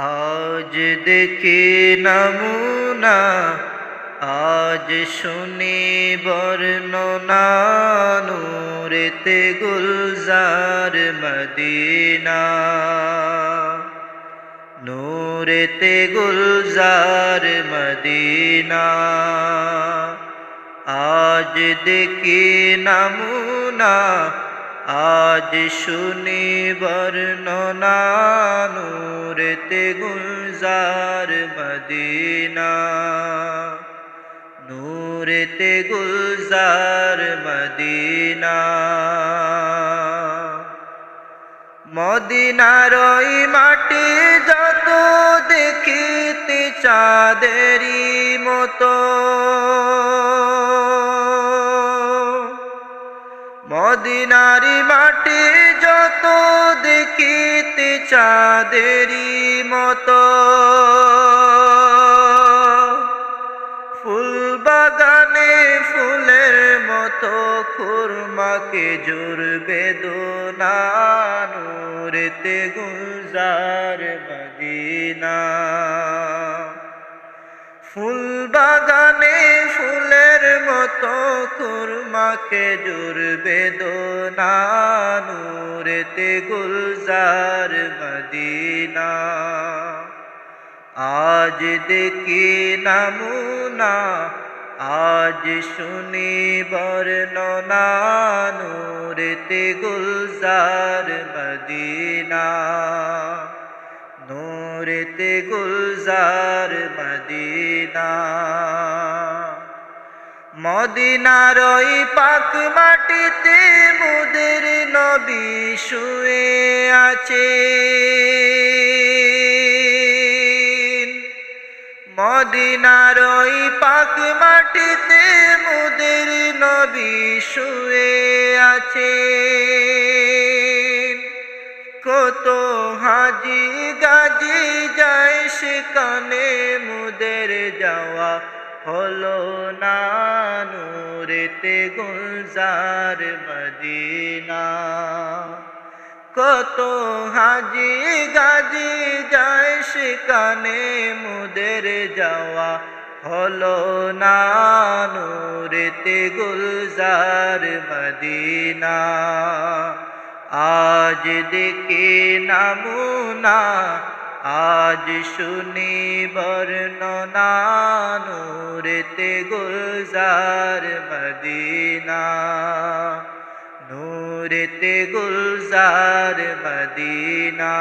আজ দেখি নমুনা, আজ শুনি বর্ণনা নূরেতে গুলজার মদিনা। নূরেতে গুলজার মদিনা। আজ দেখি নমুনা, আজ শুনি বর্ণনা নূরেতে গুলজার মদিনা। নূরেতে গুলজার মদিনা। মদিনার ওই মাটি যত দেখিতে চাঁদেরই মতো। মদিনারি মাটি যত দেখিতে চাঁদেরই মতো। ফুল বাগানে ফুলের মতো খুরমাকে জোর বেদনা নূরেতে গুলজার মদিনা। ফুল বাগানে ফুলের মতো খুরমাকে জোর বেদনা, নূরেতে গুলজার মদিনা। আজ দেখি নমুনা, আজ শুনি বর্ণনা, নূরেতে গুলজার মদিনা। নূরেতে গুলজার মদিনা। মদিনার ওই পাক মাটিতে মুদের নবী শুয়ে আছে। মদিনার ওই পাক মাটিতে মুদের নবী শুয়ে আছে। কত হাজি গাজি যায় সেখানে মুদের যাওয়া হলো না নূরেতে গুলজার মদিনা। কত হাজি গাজি যায় সেখানে মুদের যাওয়া হলো না নূরেতে গুলজার মদিনা। আজ দেখি নমুনা, আজ শুনি বর্ণনা নূরেতে গুলজার মদিনা। নূরেতে গুলজার মদিনা।